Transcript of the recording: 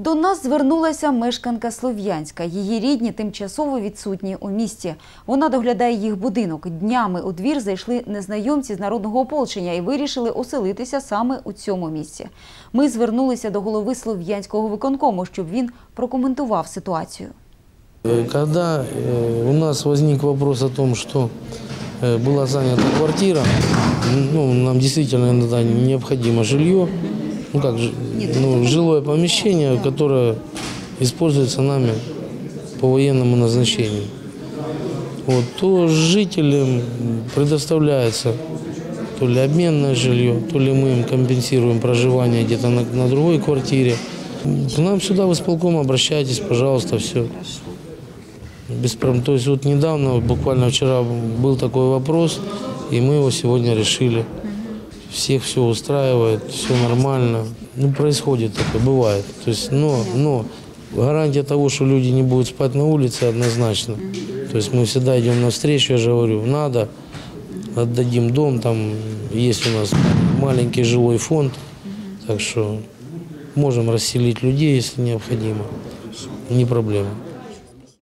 До нас звернулася мешканка Слов'янська. Її рідні тимчасово відсутні у місті. Вона доглядає їх будинок. Днями у двір зайшли незнайомці з народного ополчення і вирішили оселитися саме у цьому місці. Ми звернулися до голови Слов'янського виконкому, щоб він прокоментував ситуацію. Э, Когда э, у нас возник вопрос о том, что э, была занята квартира, ну, нам действительно иногда необходимо жилье, Ну как, ну, жилое помещение, которое используется нами по военному назначению. Вот, то жителям предоставляется то ли обменное жилье, то ли мы им компенсируем проживание где-то на, на другой квартире. К нам сюда в исполком обращайтесь, пожалуйста, все. Без. То есть вот недавно, буквально вчера был такой вопрос, и мы его сегодня решили. Всех все устраивает, все нормально. Ну, происходит такое, бывает. То есть, но, но гарантия того, что люди не будут спать на улице, однозначно. То есть мы всегда идем навстречу, я же говорю, надо, отдадим дом, там есть у нас маленький жилой фонд, так что можем расселить людей, если необходимо. Не проблема.